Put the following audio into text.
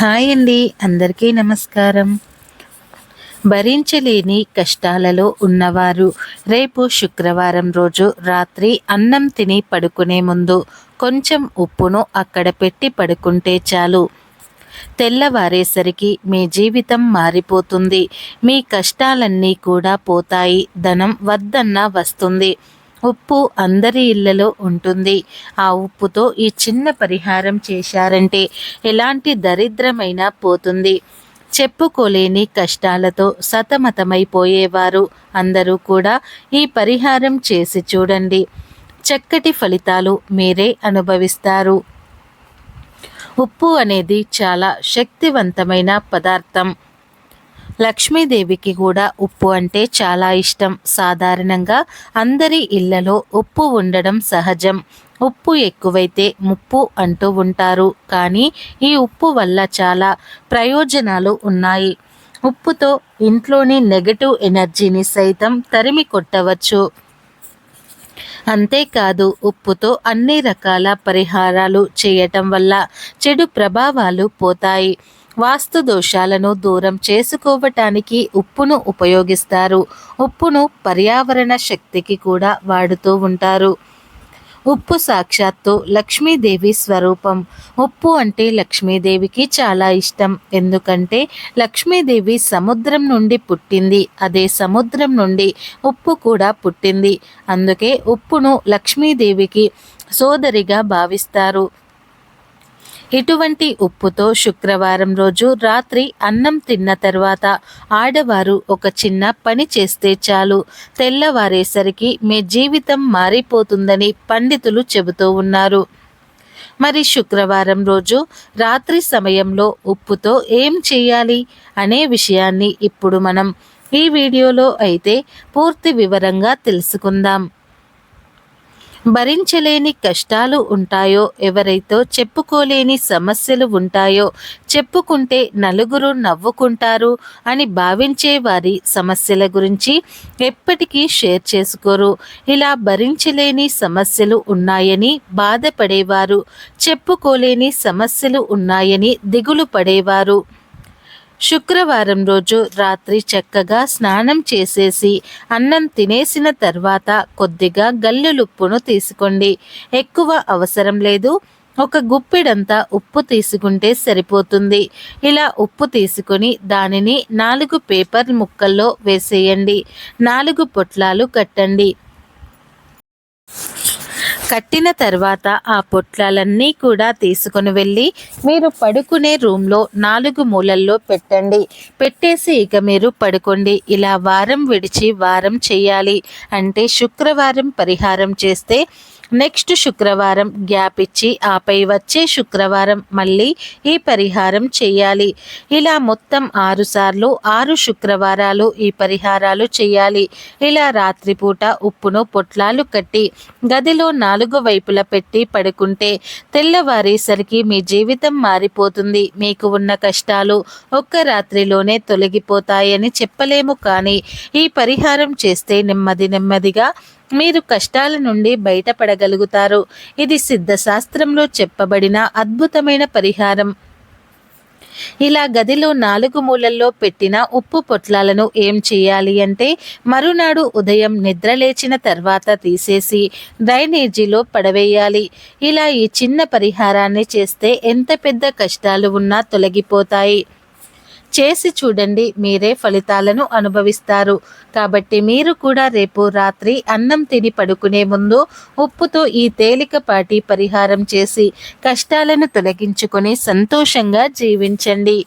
Hi అండి అందరికీ నమస్కారం. భరించలేని కష్టాలలో ఉన్నవారు రేపు శుక్రవారం రోజు రాత్రి అన్నం తిని పడుకునే ముందు కొంచెం ఉప్పును అక్కడ పెట్టి పడుకుంటే చాలు. తెల్లవారేసరికి మీ జీవితం మారిపోతుంది. మీ కష్టాలన్నీ కూడా పోతాయి. ధనం వద్దన్నా వస్తుంది. ఉప్పు అందరి ఇళ్ళలో ఉంటుంది. ఆ ఉప్పుతో ఈ చిన్న పరిహారం చేశారంటే ఎలాంటి దరిద్రమైనా పోతుంది. చెప్పుకోలేని కష్టాలతో సతమతమైపోయేవారు అందరూ కూడా ఈ పరిహారం చేసి చూడండి. చక్కటి ఫలితాలు మీరే అనుభవిస్తారు. ఉప్పు అనేది చాలా శక్తివంతమైన పదార్థం. లక్ష్మీదేవికి కూడా ఉప్పు అంటే చాలా ఇష్టం. సాధారణంగా అందరి ఇళ్ళలో ఉప్పు ఉండడం సహజం. ఉప్పు ఎక్కువైతే ముప్పు అంటూ ఉంటారు. కానీ ఈ ఉప్పు వల్ల చాలా ప్రయోజనాలు ఉన్నాయి. ఉప్పుతో ఇంట్లోని నెగటివ్ ఎనర్జీని సైతం తరిమి కొట్టవచ్చు. అంతేకాదు ఉప్పుతో అన్ని రకాల పరిహారాలు చేయటం వల్ల చెడు ప్రభావాలు పోతాయి. వాస్తు దోషాలను దూరం చేసుకోవటానికి ఉప్పును ఉపయోగిస్తారు. ఉప్పును పర్యావరణ శక్తికి కూడా వాడుతూ ఉంటారు. ఉప్పు సాక్షాత్తు లక్ష్మీదేవి స్వరూపం. ఉప్పు అంటే లక్ష్మీదేవికి చాలా ఇష్టం. ఎందుకంటే లక్ష్మీదేవి సముద్రం నుండి పుట్టింది. అదే సముద్రం నుండి ఉప్పు కూడా పుట్టింది. అందుకే ఉప్పును లక్ష్మీదేవికి సోదరిగా భావిస్తారు. ఇటువంటి ఉప్పుతో శుక్రవారం రోజు రాత్రి అన్నం తిన్న తర్వాత ఆడవారు ఒక చిన్న పని చేస్తే చాలు. తెల్లవారేసరికి మీ జీవితం మారిపోతుందని పండితులు చెబుతూ ఉన్నారు. మరి శుక్రవారం రోజు రాత్రి సమయంలో ఉప్పుతో ఏం చేయాలి అనే విషయాన్ని ఇప్పుడు మనం ఈ వీడియోలో అయితే పూర్తి వివరంగా తెలుసుకుందాం. భరించలేని కష్టాలు ఉంటాయో ఎవరైతే చెప్పుకోలేని సమస్యలు ఉంటాయో చెప్పుకుంటే నలుగురు నవ్వుకుంటారు అని భావించే వారి సమస్యల గురించి ఎప్పటికీ షేర్ చేసుకోరు. ఇలా భరించలేని సమస్యలు ఉన్నాయని బాధపడేవారు చెప్పుకోలేని సమస్యలు ఉన్నాయని దిగులు పడేవారు. శుక్రవారం రోజు రాత్రి చక్కగా స్నానం చేసేసి అన్నం తినేసిన తర్వాత కొద్దిగా గల్లులుప్పును తీసుకోండి. ఎక్కువ అవసరం లేదు. ఒక గుప్పిడంతా ఉప్పు తీసుకుంటే సరిపోతుంది. ఇలా ఉప్పు తీసుకొని దానిని నాలుగు పేపర్ ముక్కల్లో వేసేయండి. నాలుగు పొట్లాలు కట్టండి. కట్టిన తర్వాత ఆ పొట్లాలన్నీ కూడా తీసుకుని వెళ్ళి మీరు పడుకునే రూమ్లో నాలుగు మూలల్లో పెట్టండి. పెట్టేసి ఇక మీరు పడుకోండి. ఇలా వారం విడిచి వారం చేయాలి. అంటే శుక్రవారం పరిహారం చేస్తే నెక్స్ట్ శుక్రవారం గ్యాప్ ఇచ్చి ఆపై వచ్చే శుక్రవారం మళ్ళీ ఈ పరిహారం చేయాలి. ఇలా మొత్తం ఆరు సార్లు ఆరు శుక్రవారాలు ఈ పరిహారాలు చేయాలి. ఇలా రాత్రిపూట ఉప్పును పొట్లాలు కట్టి గదిలో నాలుగు వైపులా పెట్టి పడుకుంటే తెల్లవారేసరికి మీ జీవితం మారిపోతుంది. మీకు ఉన్న కష్టాలు ఒక్క రాత్రిలోనే తొలగిపోతాయని చెప్పలేము కానీ ఈ పరిహారం చేస్తే నెమ్మది నెమ్మదిగా మీరు కష్టాల నుండి బయటపడగలుగుతారు. ఇది సిద్ధశాస్త్రంలో చెప్పబడిన అద్భుతమైన పరిహారం. ఇలా గదిలో నాలుగు మూలల్లో పెట్టిన ఉప్పు పొట్లాలను ఏం చేయాలి అంటే మరునాడు ఉదయం నిద్రలేచిన తర్వాత తీసేసి డ్రైనేజీలో పడవేయాలి. ఇలా ఈ చిన్న పరిహారాన్ని చేస్తే ఎంత పెద్ద కష్టాలు ఉన్నా తొలగిపోతాయి. చేసి చూడండి మీరే ఫలితాలను అనుభవిస్తారు. కాబట్టి మీరు కూడా రేపు రాత్రి అన్నం తిని పడుకునే ముందు ఉప్పుతో ఈ తేలికపాటి పరిహారం చేసి కష్టాలను తొలగించుకొని సంతోషంగా జీవించండి.